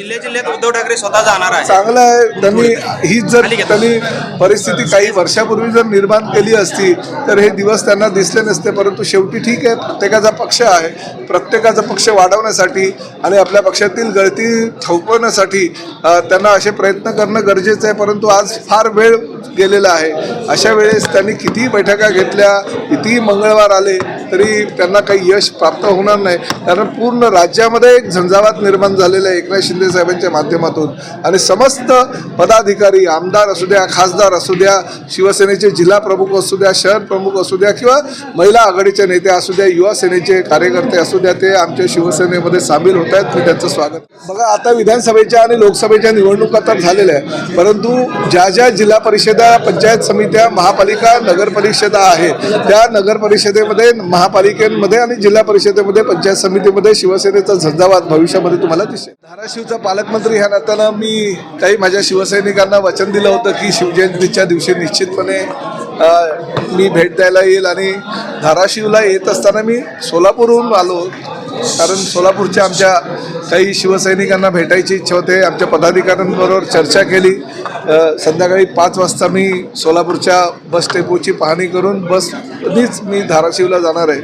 जिल्ह्या जिल्ह्यात उद्धव ठाकरे स्वतः जाणार आहे चांगलं आहे. त्यांनी ही जर त्यांनी परिस्थिती काही वर्षापूर्वी जर निर्माण केली असती तर हे दिवस त्यांना दिसले नसते. परंतु शेवटी ठीक आहे. प्रत्येकाचा पक्ष आहे. प्रत्येकाचा पक्ष वाढवण्यासाठी आणि आपल्या पक्षातील गळती थोपवण्यासाठी त्यांना असे प्रयत्न करणं गरजेचं आहे. परंतु आज फार वेळ गेलेला आहे. अशा वेळेस त्यांनी कितीही बैठका घेतल्या कितीही मंगळवार आले तरी त्यांना काही यश प्राप्त होणार नाही. कारण पूर्ण राज्यामध्ये एक झंझावात निर्माण झालेला आहे एकनाथ शिंदे साहेबांच्या माध्यमातून. आणि समस्त पदाधिकारी आमदार असू द्या खासदार असू द्या शिवसेनेचे जिल्हा प्रमुख असू द्या शहर प्रमुख असू द्या किंवा महिला आघाडीचे नेते असू द्या युवा सेनेचे कार्यकर्ते असू द्या ते आमच्या शिवसेनेमध्ये सामील होत आहेत. मी त्यांचं स्वागत बघा आता विधानसभेच्या आणि लोकसभेच्या निवडणुका तर झालेल्या आहे परंतु ज्या ज्या जिल्हा परिषदा पंचायत समित्या महापालिका नगरपरिषदा आहेत त्या नगरपरिषदेमध्ये महा महापालिकेमध्ये आणि जिल्हा परिषदेमध्ये पंचायत समितीमध्ये शिवसेनेचा झंझावात भविष्यामध्ये तुम्हाला दिसेल. धाराशिवचा पालकमंत्री ह्या नात्यानं मी काही माझ्या शिवसैनिकांना वचन दिलं होतं की शिवजयंतीच्या दिवशी निश्चितपणे मी भेट द्यायला येईल आणि धाराशिवला येत असताना मी सोलापूरहून आलो. कारण सोलापूरच्या आमच्या काही शिवसैनिकांना भेटायची इच्छा होते. आमच्या पदाधिकाऱ्यांबरोबर चर्चा केली. संध्याकाळी पाच वाजता मी सोलापूरच्या बस डेपोची पाहणी करून बसनीच मी धाराशिवला जाणार आहे.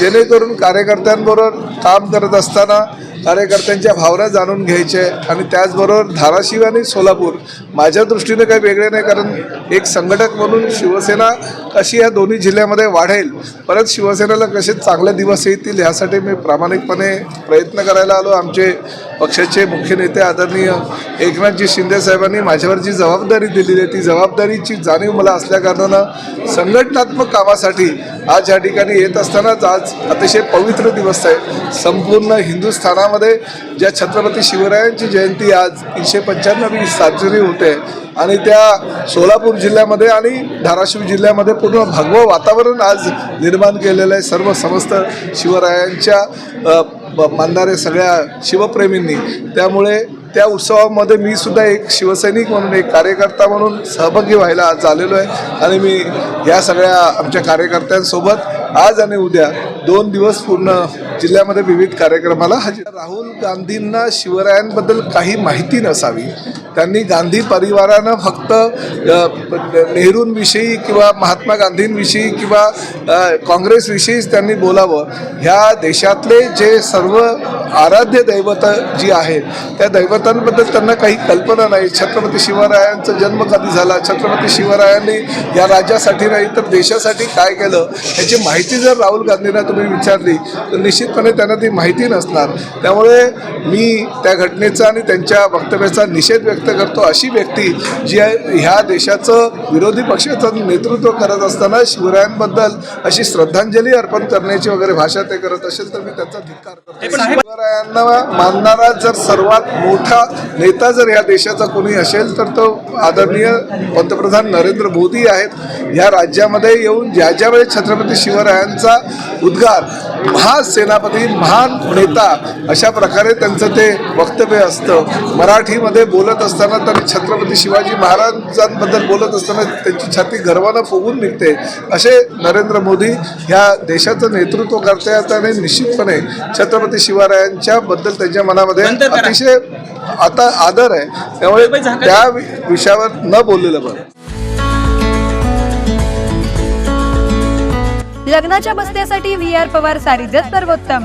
जेणेकरून कार्यकर्त्यांबरोबर काम करत असताना कार्यकर्त्यांच्या भावना जाणून घ्यायच्या आणि त्याचबरोबर धाराशिव आणि सोलापूर माझ्या दृष्टीने काही वेगळे नाही कारण एक संघटक म्हणून शिवसेना कशी या दोन्ही जिल्ह्यामध्ये वाढेल परत शिवसेनेला कसे चांगले दिवस येतील ह्यासाठी मी प्रामाणिकपणे प्रयत्न करायला आलो. आमचे पक्षाचे मुख्य नेते आदरणीय एकनाथजी शिंदे साहेबांनी माझ्यावर जी जबाबदारी दिलेली आहे ती जबाबदारीची जाणीव मला असल्याकारणानं संघटनात्मक कामासाठी आज या ठिकाणी येत असतानाच आज अतिशय पवित्र दिवस आहे. संपूर्ण हिंदुस्थानामध्ये ज्या छत्रपती शिवरायांची जयंती आज तीनशे पंच्याण्णवी साजरी होते आणि त्या सोलापूर जिल्ह्यामध्ये आणि धाराशिव जिल्ह्यामध्ये पूर्ण भगवं वातावरण आज निर्माण केलेलं आहे. सर्व समस्त शिवरायांच्या मानणाऱ्या ब- सगळ्या शिवप्रेमींनी. त्यामुळे त्या उत्सवामध्ये मी सुद्धा एक शिवसैनिक म्हणून एक कार्यकर्ता म्हणून सहभागी व्हायला आज आलेलो आहे. आणि मी या सगळ्या आमच्या कार्यकर्त्यांसोबत आज आणि उद्या दोन दिवस पूर्ण जिल्ह्यामध्ये विविध कार्यक्रमाला हजर राहुल गांधींना शिवरायांबद्दल काही माहिती नसावी त्यांनी गांधी परिवारानं फक्त नेहरूंविषयी किंवा महात्मा गांधींविषयी किंवा काँग्रेसविषयीच त्यांनी बोलावं. ह्या देशातले जे सर्व आराध्य दैवत जी आहेत त्या दैवतांबद्दल त्यांना काही कल्पना नाही. छत्रपती शिवरायांचा जन्म कधी झाला? छत्रपती शिवरायांनी या राज्यासाठी नाही तर देशासाठी काय केलं? ह्याची माहिती जर राहुल गांधींना तुम्ही विचारली तर निश्चितपणे त्यांना ती माहिती नसणार. त्यामुळे मी त्या घटनेचा आणि त्यांच्या वक्तव्याचा निषेध व्यक्त करतो अशी व्यक्ती जी आहे ह्या देशाचं विरोधी पक्षाचं नेतृत्व करत असताना शिवरायांबद्दल अशी श्रद्धांजली अर्पण करण्याची वगैरे भाषा ते करत असेल तर मी त्याचा धिक्कार करतो. शिवरायांना मानणारा जर सर्वात मोठा नेता जर या देशाचा कोणी असेल तर तो आदरणीय पंतप्रधान नरेंद्र मोदी आहेत. या राज्यामध्ये येऊन ज्या ज्या वेळेस छत्रपती शिवरायांचा उद्गार महान सेनापती महान नेता अशा प्रकारे त्यांचं ते वक्तव्य असतं. मराठीमध्ये बोलत असताना त्यांनी छत्रपती शिवाजी महाराजांबद्दल बोलत असताना त्यांची छाती गर्वानं फुगून निघते. असे नरेंद्र मोदी ह्या देशाचं नेतृत्व करतात आणि निश्चितपणे छत्रपती शिवरायांच्या बद्दल त्यांच्या मनामध्ये. अतिशय आता आदर आहे. त्यामुळे त्या विषयावर न बोललेलं बरं. लग्नाच्या बसण्यासाठी व्ही आर पवार सारीजच सर्वोत्तम.